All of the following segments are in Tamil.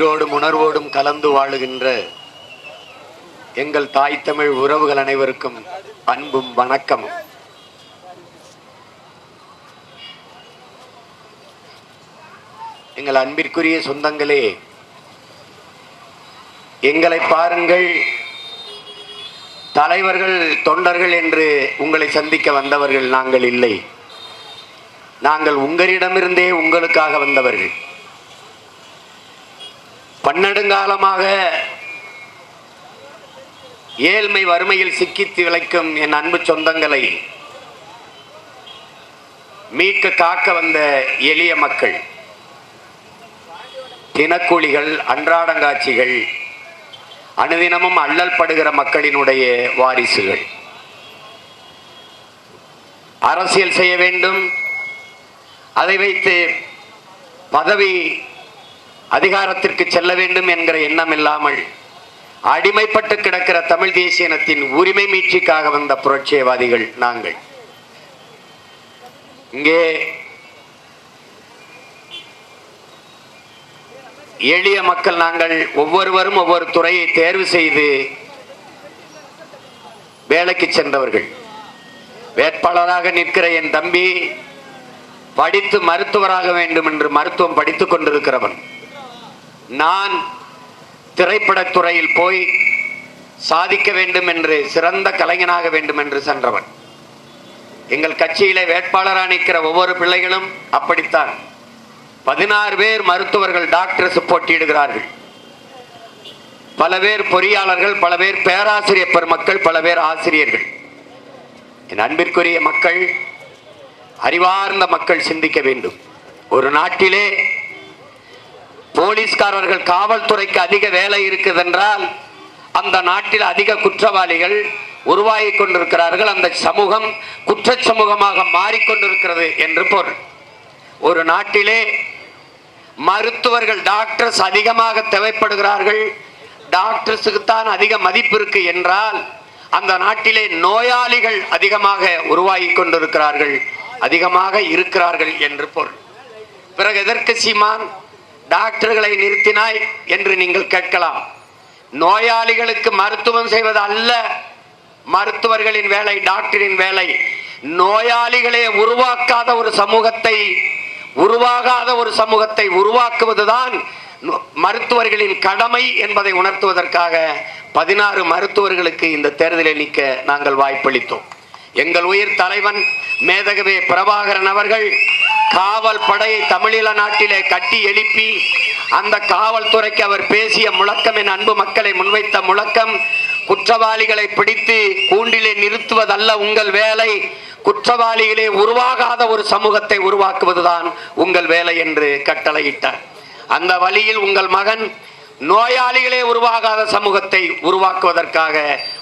உயிரோடும் உணர்வோடும் கலந்து வாழுகின்ற எங்கள் தாய் தமிழ் உறவுகள் அனைவருக்கும் அன்பும் வணக்கமும். எங்கள் அன்பிற்குரிய சொந்தங்களே எங்களை பாருங்கள் தலைவர்கள் தொண்டர்கள் என்று உங்களை சந்திக்க வந்தவர்கள் நாங்கள் இல்லை. நாங்கள் உங்களிடமிருந்தே உங்களுக்காக வந்தவர்கள். பன்னெடுங்காலமாக ஏழ்மை வறுமையில் சிக்கித்து விளைக்கும் என் அன்பு சொந்தங்களை மீட்க காக்க வந்த எளிய மக்கள் தினக்கூலிகள் அன்றாடங்காட்சிகள் அனுதினமும் அல்லல் படுகிற மக்களினுடைய வாரிசுகள். அரசியல் செய்ய வேண்டும் அதை வைத்து பதவி அதிகாரத்திற்கு செல்ல வேண்டும் என்கிற எண்ணம் இல்லாமல் அடிமைப்பட்டு கிடக்கிற தமிழ் தேசிய இனத்தின் உரிமை மீட்சிக்காக வந்த புரட்சியவாதிகள் நாங்கள். இங்கே எளிய மக்கள் நாங்கள் ஒவ்வொருவரும் ஒவ்வொரு துறையை தேர்வு செய்து வேலைக்கு சென்றவர்கள். வேட்பாளராக நிற்கிற என் தம்பி படித்து மருத்துவராக வேண்டும் என்று மருத்துவம் படித்துக் கொண்டிருக்கிறவன். நான் திரைப்படத்துறையில் போய் சாதிக்க வேண்டும் என்று சிறந்த கலைஞனாக வேண்டும் என்று சென்றவன். எங்கள் கட்சியிலே வேட்பாளராக நிற்கிற ஒவ்வொரு பிள்ளைகளும் அப்படித்தான். பதினாறு பேர் மருத்துவர்கள் டாக்டர்ஸ் போட்டியிடுகிறார்கள். பல பேர் பொறியாளர்கள் பல பேர் பேராசிரியர் பெருமக்கள் பல பேர் ஆசிரியர்கள். என் அன்பிற்குரிய மக்கள் அறிவார்ந்த மக்கள் சிந்திக்க வேண்டும். ஒரு நாட்டிலே போலீஸ்காரர்கள் காவல்துறைக்கு அதிக வேலை இருக்குதென்றால் அந்த நாட்டில் அதிக குற்றவாளிகள் உருவாகி கொண்டிருக்கிறார்கள். அந்த சமூகம் குற்ற சமூகமாக மாறிக்கொண்டிருக்கிறது என்று பொருள். ஒரு நாட்டிலே மருத்துவர்கள் டாக்டர்ஸ் அதிகமாக தேவைப்படுகிறார்கள். டாக்டர்ஸுக்கு தான் அதிக மதிப்பு இருக்கு என்றால் அந்த நாட்டிலே நோயாளிகள் அதிகமாக உருவாகி கொண்டிருக்கிறார்கள் அதிகமாக இருக்கிறார்கள் என்று பொருள். பிறகு எதற்கு சீமான்? டாக்டர்களை நிறுத்தினாய் என்று நீங்கள் கேட்கலாம். நோயாளிகளுக்கு மருத்துவம் செய்வது அல்ல. மருத்துவர்களின் வேலை டாக்டரின் வேலை. நோயாளிகளை உருவாக்காத ஒரு சமூகத்தை உருவாகாத ஒரு சமூகத்தை உருவாக்குவதுதான் மருத்துவர்களின் கடமை என்பதை உணர்த்துவதற்காக பதினாறு மருத்துவர்களுக்கு இந்த தேர்தலில் நிற்க நாங்கள் வாய்ப்பளித்தோம். எங்கள் உயிர் தலைவன் மேதகவே பிரபாகரன் அவர்கள் காவல் படையை தமிழீழ நாட்டிலே கட்டி எழுப்பி அந்த காவல்துறைக்கு அவர் பேசிய முழக்கம் என் அன்பு மக்களை முன்வைத்த முழக்கம் குற்றவாளிகளை பிடித்து கூண்டிலே நிறுத்துவதல்ல உங்கள் வேலை குற்றவாளிகளே உருவாகாத ஒரு சமூகத்தை உருவாக்குவதுதான் உங்கள் வேலை என்று கட்டளையிட்டார். அந்த வழியில் உங்கள் மகன் நோயாளிகளே உருவாகாத சமூகத்தை உருவாக்குவதற்காக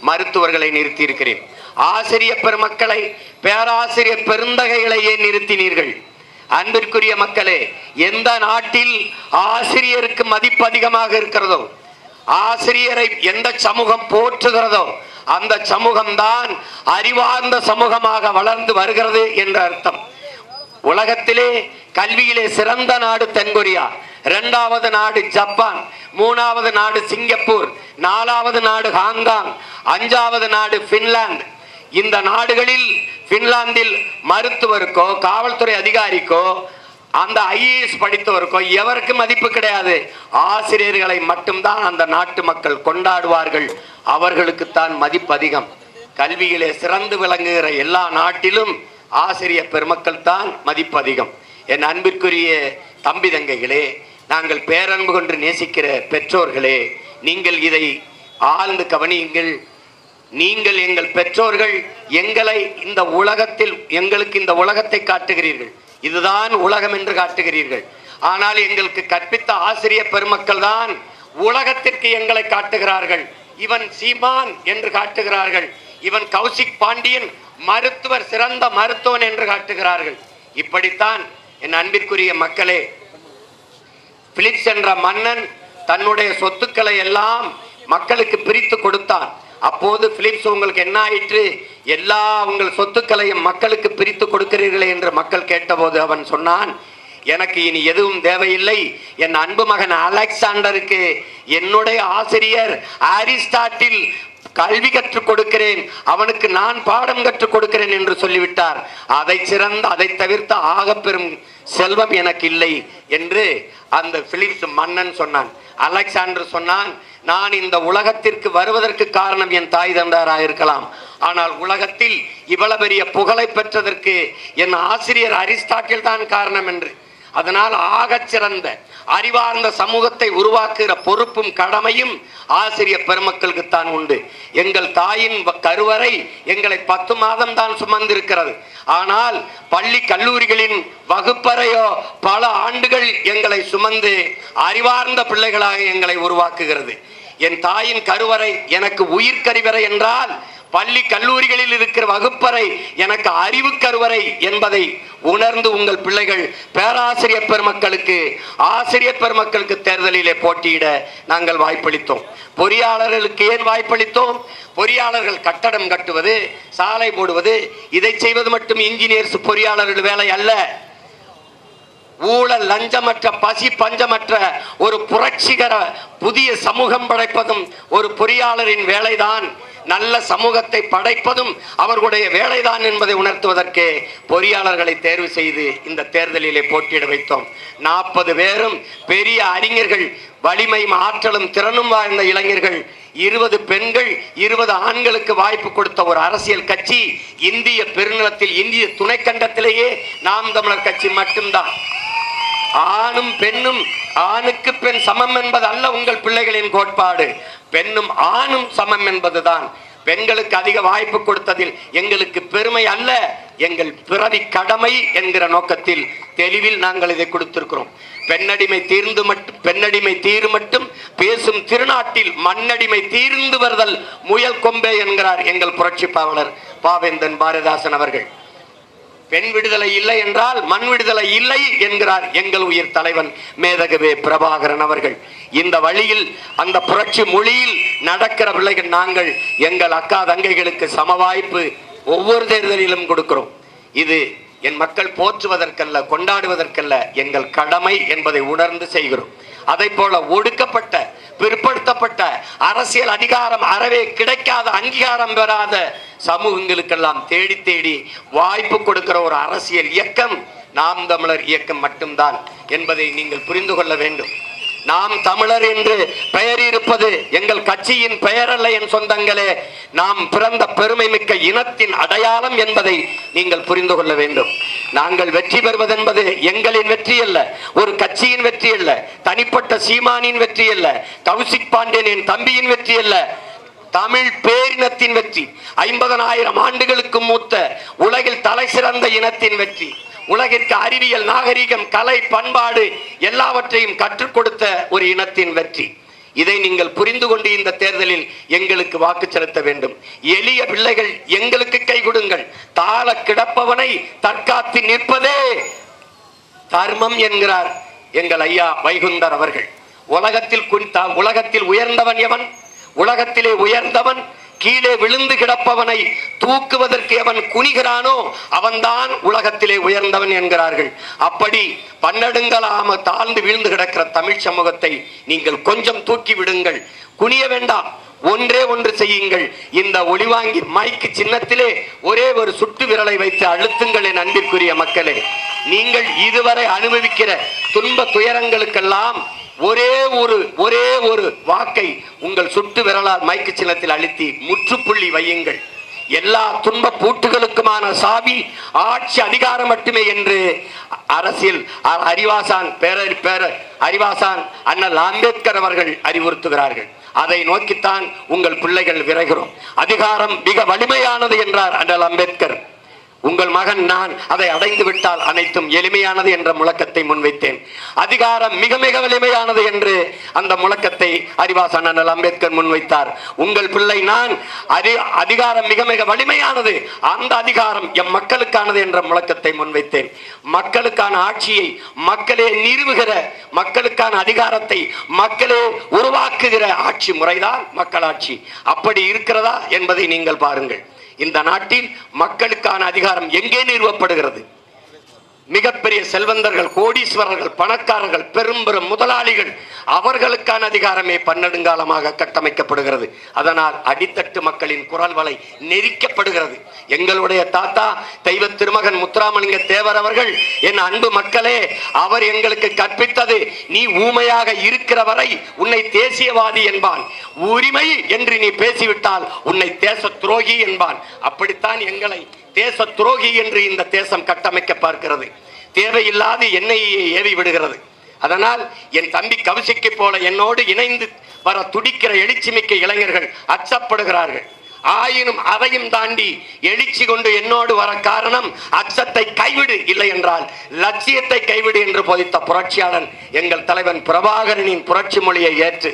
மருத்துவர்களை நிறுத்தியிருக்கிறேன். ஆசிரியர் பெருமக்களை பேராசிரியர் பெருந்தகைகளையே நிறுத்தினீர்கள். அன்பிற்குரிய மக்களே எந்த நாட்டில் ஆசிரியருக்கு மதிப்பு அதிகமாக இருக்கிறதோ ஆசிரியரை எந்த சமூகம் போற்றுகிறதோ அந்த சமூகம்தான் அறிவார்ந்த சமூகமாக வளர்ந்து வருகிறது என்ற அர்த்தம். உலகத்திலே கல்வியிலே சிறந்த நாடு தென்கொரியா. இரண்டாவது நாடு ஜப்பான். மூணாவது நாடு சிங்கப்பூர். நாலாவது நாடு ஹாங்காங். அஞ்சாவது நாடு பின்லாந்து இந்த நாடுகளில் பின்லாந்தில் மருத்துவருக்கோ காவல்துறை அதிகாரிக்கோ அந்த ஐஏஎஸ் படித்தவருக்கோ எவருக்கு மதிப்பு கிடையாது? ஆசிரியர்களை மட்டும்தான் அந்த நாட்டு மக்கள் கொண்டாடுவார்கள். அவர்களுக்குத்தான் மதிப்பு அதிகம். கல்வியிலே சிறந்து விளங்குகிற எல்லா நாட்டிலும் ஆசிரியர் பெருமக்கள் தான் மதிப்பு அதிகம். என் அன்பிற்குரிய தம்பி தங்கைகளே நாங்கள் பேரன்பு கொண்டு நேசிக்கிற பெற்றோர்களே நீங்கள் இதை ஆழ்ந்து கவனியுங்கள். நீங்கள் எங்கள் பெற்றோர்கள் எங்களை இந்த உலகத்தில் எங்களுக்கு இந்த உலகத்தை காட்டுகிறீர்கள். இதுதான் உலகம் என்று காட்டுகிறீர்கள். ஆனால் எங்களுக்கு கற்பித்த ஆசிரியர் பெருமக்கள் தான் உலகத்திற்கு எங்களை காட்டுகிறார்கள். இவன் சீமான் என்று காட்டுகிறார்கள். இவன் கௌசிக் பாண்டியன் மருத்துவர் சிறந்த மருத்துவன் என்று காட்டுகிறார்கள். இப்படித்தான் என் அன்பிற்குரிய மக்களே பிலிப்ஸ் என்ற மன்னன் தன்னுடைய சொத்துக்களை எல்லாம் மக்களுக்கு பிரித்து கொடுத்தான். அப்போது பிலிப்ஸ் உங்களுக்கு என்ன ஆயிற்று? எல்லா உங்கள் சொத்துக்களையும் மக்களுக்கு பிரித்து கொடுக்கிறீர்களே என்று மக்கள் கேட்டபோது அவன் சொன்னான் எனக்கு இனி எதுவும் தேவையில்லை. என் அன்பு மகன் அலெக்சாண்டருக்கு என்னுடைய ஆசிரியர் அரிஸ்டாட்டில் கல்வி கற்றுக் கொடுக்கிறேன். அவனுக்கு நான் பாடம் கற்றுக் கொடுக்கிறேன் என்று சொல்லிவிட்டார். அதை சிறந்த அதை தவிர்த்த ஆகப்பெரும் செல்வம் எனக்கு இல்லை என்று அந்த பிலிப்ஸ் மன்னன் சொன்னான். அலெக்சாண்டர் சொன்னான் நான் இந்த உலகத்திற்கு வருவதற்கு காரணம் என் தாய் தந்தாராக இருக்கலாம். ஆனால் உலகத்தில் இவ்வளவு பெரிய புகழை பெற்றதற்கு என் ஆசிரியர் அரிஸ்டாட்டில் தான் காரணம் என்று. அதனால் ஆகச் சிறந்த அறிவார்ந்த சமூகத்தை உருவாக்குகிற பொறுப்பும் கடமையும் ஆசிரியர் பெருமக்களுக்கு தான் உண்டு. எங்கள் தாயின் வ- கருவறை எங்களை பத்து மாதம் தான் சுமந்திருக்கிறது. ஆனால் பள்ளி கல்லூரிகளின் வகுப்பறையோ பல ஆண்டுகள் எங்களை சுமந்து அறிவார்ந்த பிள்ளைகளாக எங்களை உருவாக்குகிறது. என் தாயின் கருவறை எனக்கு உயிர் கருவறை என்றால் பள்ளி கல்லூரிகளில் இருக்கிற வகுப்பறை எனக்கு அறிவு கருவறை என்பதை உணர்ந்து உங்கள் பிள்ளைகள் பேராசிரியர் பெருமக்களுக்கு ஆசிரியர் பெருமக்களுக்கு தேர்தலிலே போட்டியிட நாங்கள் வாய்ப்பளித்தோம். பொறியாளர்களுக்கு ஏன் வாய்ப்பளித்தோம்? பொறியாளர்கள் கட்டடம் கட்டுவது சாலை போடுவது இதை செய்வது மட்டும் இன்ஜினியர்ஸ் பொறியாளர்கள் வேலை அல்ல. ஊழல் லஞ்சமற்ற பசி பஞ்சமற்ற ஒரு புரட்சிகர புதிய சமூகம் படைப்பதும் ஒரு பொறியாளரின் வேலைதான். நல்ல சமூகத்தை படைப்பதும் அவர்களுடைய வேலைதான் என்பதை உணர்த்துவதற்கே பொறியாளர்களை தேர்வு செய்து இந்த தேர்தலிலே போட்டியிட வைத்தோம். நாற்பது பேரும் பெரிய அறிஞர்கள் வலிமையும் ஆற்றலும் திறனும் வாய்ந்த இளைஞர்கள் இருபது பெண்கள் இருபது ஆண்களுக்கு வாய்ப்பு கொடுத்த ஒரு அரசியல் கட்சி இந்திய பெருநிலத்தில் இந்திய துணைக்கண்டத்திலேயே நாம் தமிழர் கட்சி மட்டும்தான். ஆணும் பெண்ணும் ஆணுக்கு பெண் சமம் என்பது அல்ல உங்கள் பிள்ளைகளின் கோட்பாடு. பெண்ணும் ஆணும் சமம் என்பதுதான். பெண்களுக்கு அதிக வாய்ப்பு கொடுத்ததில் எங்களுக்கு பெருமை அல்ல. எங்கள் பிறவி கடமை என்கிற நோக்கத்தில் தெளிவில் நாங்கள் இதை கொடுத்திருக்கிறோம். பெண்ணடிமை தீர்ந்து மட்டும் பெண்ணடிமை தீரு மட்டும் பேசும் திருநாட்டில் மண்ணடிமை தீர்ந்து வருதல் முயல் கொம்பே என்கிறார் எங்கள் புரட்சி பாவலர் பாவேந்தன் பாரதிதாசன் அவர்கள். பெண் விடுதலை இல்லை என்றால் மண் விடுதலை இல்லை என்கிறார் எங்கள் உயிர் தலைவன் மேதகவே பிரபாகரன் அவர்கள். இந்த வழியில் அந்த புரட்சி மொழியில் நடக்கிற பிள்ளைகள் நாங்கள் எங்கள் அக்கா தங்கைகளுக்கு சம வாய்ப்பு ஒவ்வொரு தேர்தலிலும் கொடுக்கிறோம். இது என் மக்கள் போற்றுவதற்கல்ல கொண்டாடுவதற்கல்ல எங்கள் கடமை என்பதை உணர்ந்து செய்கிறோம். அதை போல ஒடுக்கப்பட்ட பிற்படுத்தப்பட்ட அரசியல் அதிகாரம் அறவே கிடைக்காத அங்கீகாரம் பெறாத சமூகங்களுக்கெல்லாம் தேடி தேடி வாய்ப்பு கொடுக்கிற ஒரு அரசியல் இயக்கம் நாம் தமிழர் இயக்கம் மட்டும்தான் என்பதை நீங்கள் புரிந்து கொள்ள வேண்டும். நாம் தமிழர் என்று பெயர் இருப்பது எங்கள் கட்சியின் பெயர் அல்ல என் சொந்தங்களே. நாம் பிறந்த பெருமை மிக்க இனத்தின் அடையாளம் என்பதை நீங்கள் புரிந்து கொள்ள வேண்டும். நாங்கள் வெற்றி பெறுவதென்பது எங்களின் வெற்றி அல்ல ஒரு கட்சியின் வெற்றி அல்ல தனிப்பட்ட சீமானின் வெற்றி அல்ல கௌசிக் பாண்டியனின் தம்பியின் வெற்றி அல்ல தமிழ் பேரினத்தின் வெற்றி ஐம்பதனாயிரம் ஆண்டுகளுக்கு மூத்த உலகில் தலை சிறந்த இனத்தின் வெற்றி. உலகிற்கு அறிவியல் நாகரிகம் கலை பண்பாடு எல்லாவற்றையும் கற்றுக் கொடுத்த ஒரு இனத்தின் வெற்றி. இதை நீங்கள் புரிந்து கொண்டு இந்த தேர்தலில் எங்களுக்கு வாக்கு செலுத்த வேண்டும். எளிய பிள்ளைகள் எங்களுக்கு கை கொடுங்கள். தாள கிடப்பவனை தற்காத்து நிற்பதே தர்மம் என்கிறார் எங்கள் ஐயா வைகுந்தர் அவர்கள். உலகத்தில் குறித்த உலகத்தில் உயர்ந்தவன் எவன்? உலகத்திலே உயர்ந்தவன் கீழே விழுந்து கிடப்பவனை தூக்குவதற்கு எவன் குனிகிறானோ அவன்தான் உலகத்திலே உயர்ந்தவன் என்கிறார்கள். அப்படி பன்னெடுங்களாம தாழ்ந்து வீழ்ந்து கிடக்கிற தமிழ் சமூகத்தை நீங்கள் கொஞ்சம் தூக்கி விடுங்கள். குனிய வேண்டாம். ஒன்றே ஒன்று செய்யுங்கள். இந்த ஒளிவாங்கி மைக்கு சின்னத்திலே ஒரே ஒரு சுட்டு விரலை வைத்து அழுத்துங்கள் என் அன்பிற்குரிய மக்களே. நீங்கள் இதுவரை அனுபவிக்கிற துன்ப துயரங்களுக்கெல்லாம் ஒரே ஒரு ஒரே ஒரு வாக்கை உங்கள் சுட்டு விரலால் மைக்கு சின்னத்தில் அழுத்தி முற்றுப்புள்ளி வையுங்கள். எல்லா துன்ப பூட்டுகளுக்குமான சாவி ஆட்சி அதிகாரம் மட்டுமே என்று அரசியல் அறிவாசான் பேரர் பேர அறிவாசான் அண்ணல் அம்பேத்கர் அவர்கள் அறிவுறுத்துகிறார்கள். அதை நோக்கித்தான் உங்கள் பிள்ளைகள் விரைகிறோம். அதிகாரம் மிக வலிமையானது என்றார் அண்ணல் அம்பேத்கர். உங்கள் மகன் நான் அதை அடைந்து விட்டால் அனைத்தும் எளிமையானது என்ற முழக்கத்தை முன்வைத்தேன். அதிகாரம் மிக மிக வலிமையானது என்று அந்த முழக்கத்தை அறிவாஸ் அண்ணல் அம்பேத்கர் முன்வைத்தார். உங்கள் பிள்ளை நான் அதிகாரம் மிக மிக வலிமையானது அந்த அதிகாரம் எம் மக்களுக்கானது என்ற முழக்கத்தை முன்வைத்தேன். மக்களுக்கான ஆட்சியை மக்களே நிறுவுகிற மக்களுக்கான அதிகாரத்தை மக்களே உருவாக்குகிற ஆட்சி முறைதான் மக்களாட்சி. அப்படி இருக்கிறதா என்பதை நீங்கள் பாருங்கள். இந்த நாட்டில் மக்களுக்கான அதிகாரம் எங்கே நிறுவப்படுகிறது? மிகப்பெரிய செல்வந்தர்கள் கோடீஸ்வரர்கள் பணக்காரர்கள் பெரும் பெரும் முதலாளிகள் அவர்களுக்கான அதிகாரமே பன்னெடுங்காலமாக கட்டமைக்கப்படுகிறது. அதனால் அடித்தட்டு மக்களின் குரல் வலை நெரிக்கப்படுகிறது. எங்களுடைய தாத்தா தெய்வ திருமகன் முத்துராமலிங்க தேவர் அவர்கள் என் அன்பு மக்களே அவர் எங்களுக்கு கற்பித்தது நீ ஊமையாக இருக்கிற வரை உன்னை தேசியவாதி என்பான். உரிமை என்று நீ பேசிவிட்டால் உன்னை தேச துரோகி என்பான். அப்படித்தான் எங்களை தேச துரோகி என்று இந்த தேசம் கட்டமைக்க பார்க்கிறது. தேவையில்லாது எண்ணெயை ஏவி விடுகிறது. அதனால் என் தம்பி கவிசிக்கு போல என்னோடு இணைந்து வர துடிக்கிற எழுச்சிமிக்க இளைஞர்கள் அச்சப்படுகிறார்கள். ஆயினும் அதையும் தாண்டி எழுச்சி கொண்டு என்னோடு வர காரணம் அச்சத்தை கைவிடு இல்லை என்றால் லட்சியத்தை கைவிடு என்று போதித்த புரட்சியாளன் எங்கள் தலைவன் பிரபாகரனின் புரட்சி மொழியை ஏற்று.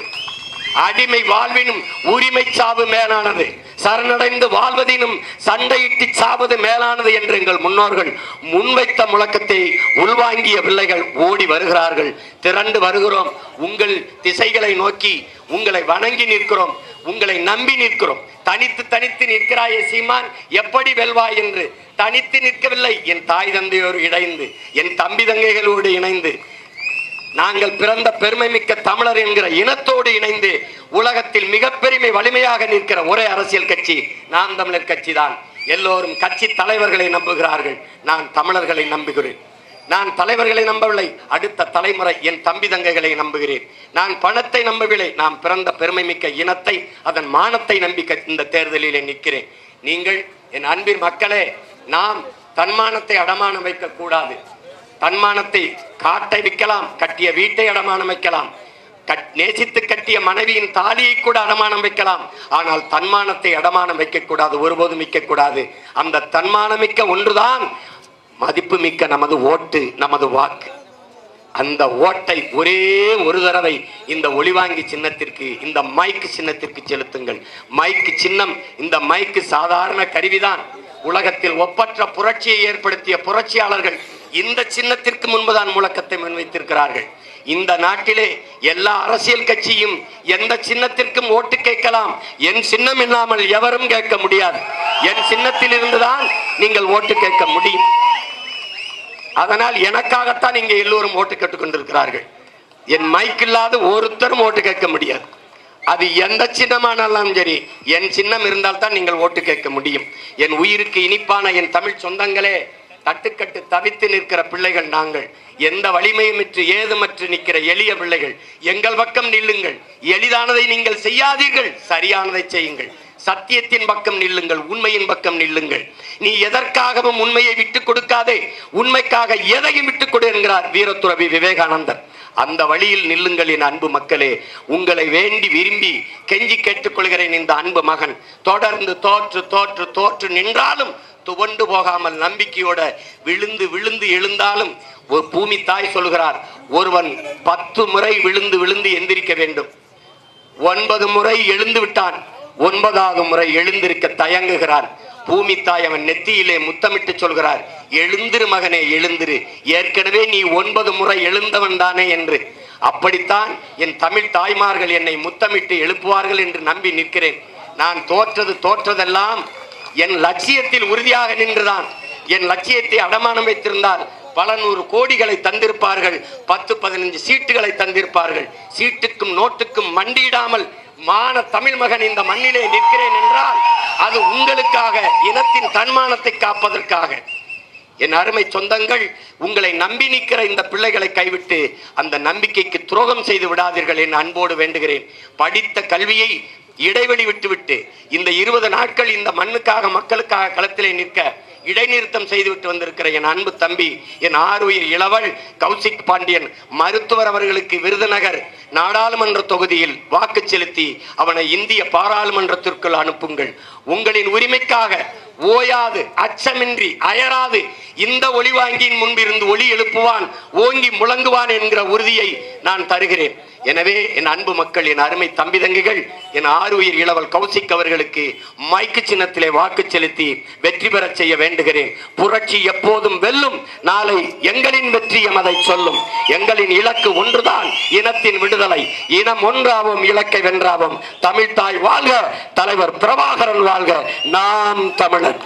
அடிமை வாழ்வினும் உரிமை சாவு மேலானது. சரணடைந்து வாழ்வதினும் சண்டையிட்டு சாவது மேலானது என்று எங்கள் முன்னோர்கள் முன்வைத்த முழக்கத்தை உள்வாங்கிய பிள்ளைகள் ஓடி வருகிறார்கள். திரண்டு வருகிறோம். உங்கள் திசைகளை நோக்கி உங்களை வணங்கி நிற்கிறோம். உங்களை நம்பி நிற்கிறோம். தனித்து தனித்து நிற்கிறாயே சீமான் எப்படி வெல்வாய் என்று. தனித்து நிற்கவில்லை. என் தாய் தந்தையோடு இணைந்து என் தம்பி தங்கைகளோடு இணைந்து நாங்கள் பிறந்த பெருமை மிக்க தமிழர் என்கிற இனத்தோடு இணைந்து உலகத்தில் மிக பெருமை வலிமையாக நிற்கிற ஒரே அரசியல் கட்சி நான் தமிழர் கட்சி தான். எல்லோரும் கட்சி தலைவர்களை நம்புகிறார்கள். நான் தமிழர்களை நம்புகிறேன். நான் தலைவர்களை நம்பவில்லை அடுத்த தலைமுறை என் தம்பி தங்கைகளை நம்புகிறேன். நான் பணத்தை நம்பவில்லை நாம் பிறந்த பெருமை மிக்க இனத்தை அதன் மானத்தை நம்பி இந்த தேர்தலிலே நிற்கிறேன். நீங்கள் என் அன்பின் மக்களே நாம் தன்மானத்தை அடமானம் வைக்கக்கூடாது. தன்மானத்தை காட்டை விற்கலாம் கட்டிய வீட்டை அடமானம் வைக்கலாம். கட்- நேசித்து கட்டிய மனைவியின் தாலியை கூட அடமானம் வைக்கலாம். ஆனால் தன்மானத்தை அடமானம் வைக்கக்கூடாது ஒருபோதும் வைக்கக்கூடாது அந்த தன்மானமிக்க ஒன்றுதான் மதிப்புமிக்க நமது ஓட்டு நமது வாக்கு. அந்த ஓட்டை ஒரே ஒரு தடவை இந்த ஒளிவாங்கி சின்னத்திற்கு இந்த மைக்கு சின்னத்திற்கு செலுத்துங்கள். மைக்கு சின்னம் இந்த மைக்கு சாதாரண கருவிதான். உலகத்தில் ஒப்பற்ற புரட்சியை ஏற்படுத்திய புரட்சியாளர்கள் இந்த சின்னத்திற்கு முன்புதான் முழக்கத்தை முன்வைத்திருக்கிறார்கள். இந்த நாட்டிலே எல்லா அரசியல் கட்சியும் எந்த சின்னத்திற்கும் ஓட்டு கேட்கலாம். என் சின்னம் இல்லாமல் எவரும் கேட்க முடியாது. என் சின்னத்தில் இருந்துதான் நீங்கள் ஓட்டு கேட்க முடியும். அதனால் எனக்காகத்தான் இங்கே எல்லோரும் ஓட்டு கேட்டுக்கொண்டிருக்கிறார்கள் என் மைக் இல்லாத ஒருத்தரும் ஓட்டு கேட்க முடியாது. அது எந்த சின்னமானாலும் சரி என் சின்னம் இருந்தால் தான் நீங்கள் ஓட்டு கேட்க முடியும். என் உயிருக்கு இனிப்பான என் தமிழ் சொந்தங்களே தட்டுக்கட்டு தவித்து நிற்கிற பிள்ளைகள் நாங்கள். எந்த வலிமையுமற்று ஏதுமற்று நிற்கிற எளிய பிள்ளைகள். எங்கள் பக்கம் நில்லுங்கள். எளிதானதை நீங்கள் செய்யாதீர்கள். சரியானதை செய்யுங்கள். சத்தியத்தின் பக்கம் நில்லுங்கள். உண்மையின் பக்கம் நில்லுங்கள். நீ எதற்காகவும் உண்மையை விட்டுக் கொடுக்காதே. உண்மைக்காக எதையும் விட்டுக் கொடு என்கிறார் வீரத்துறவி விவேகானந்தர். அந்த வழியில் நில்லுங்கள் என் அன்பு மக்களே. உங்களை வேண்டி விரும்பி கெஞ்சி கேட்டுக்கொள்கிறேன் இந்த அன்பு மகன். தொடர்ந்து தோற்று தோற்று தோற்று நின்றாலும் துவண்டு போகாமல் நம்பிக்கையோட விழுந்து விழுந்து எழுந்தாலும் ஒரு பூமி தாய் சொல்கிறார் ஒருவன் பத்து முறை விழுந்து விழுந்து எந்திரிக்க வேண்டும். ஒன்பது முறை எழுந்து விட்டான் ஒன்பதாவது முறை எழுந்திருக்க தயங்குகிறான் பூமி தாய் அவன் நெத்தியிலே முத்தமிட்டு சொல்கிறார் எழுந்திரு மகனே எழுந்திரு. ஏற்கனவே நீ ஒன்பது முறை எழுந்தவன் தானே என்று. அப்படித்தான் என் தமிழ் தாய்மார்கள் என்னை முத்தமிட்டு எழுப்புவார்கள் என்று நம்பி நிற்கிறேன். நான் தோற்றது தோற்றதெல்லாம் என் லட்சியத்தில் உறுதியாக நின்றுதான். என் லட்சியத்தை அடமானம் வைத்திருந்தால் பல நூறு கோடிகளை தந்திருப்பார்கள். பத்து பதினஞ்சு சீட்டுகளை தந்திருப்பார்கள். சீட்டுக்கும் நோட்டுக்கும் மண்டியிடாமல் மான தமிழ் மகன் இந்த மண்ணிலே நிற்கிறேன் என்றால் அது உங்களுக்காக இனத்தின் தன்மானத்தை காப்பதற்காக. என் அருமை சொந்தங்கள் உங்களை நம்பி நிற்கிற இந்த பிள்ளைகளை கைவிட்டு அந்த நம்பிக்கைக்கு துரோகம் செய்து விடாதீர்கள் என் அன்போடு வேண்டுகிறேன். படித்த கல்வியை இடைவெளி விட்டுவிட்டு இந்த இருபது நாட்கள் இந்த மண்ணுக்காக மக்களுக்காக களத்திலே நிற்க இடைநிறுத்தம் செய்துவிட்டு வந்திருக்கிற என் அன்பு தம்பி என் ஆறுயிர் இளவல் கௌசிக் பாண்டியன் மருத்துவர் அவர்களுக்கு விருதுநகர் நாடாளுமன்ற தொகுதியில் வாக்கு செலுத்தி அவனை இந்திய பாராளுமன்றத்திற்குள் அனுப்புங்கள். உங்களின் உரிமைக்காக ஓயாது அச்சமின்றி அயராது இந்த ஒளிவாங்கியின் முன்பிருந்து ஒளி எழுப்புவான் ஓங்கி முழங்குவான் என்கிற உறுதியை நான் தருகிறேன். எனவே என் அன்பு மக்கள் என் அருமை தம்பி தங்கைகள் என் ஆறுயிர் இளவல் கௌசிக் அவர்களுக்கு மைக்கு சின்னத்திலே வாக்கு செலுத்தி வெற்றி பெறச் செய்ய வேண்டுகிறேன். புரட்சி எப்போதும் வெல்லும் நாளை எங்களின் வெற்றி எமதை சொல்லும். எங்களின் இலக்கு ஒன்றுதான் இனத்தின் விடுதலை. இனம் ஒன்றாவும் இலக்கை வென்றாவும். தமிழ்தாய் வாழ்க தலைவர் பிரபாகரன் வாழ்க. நாம் தமிழன்.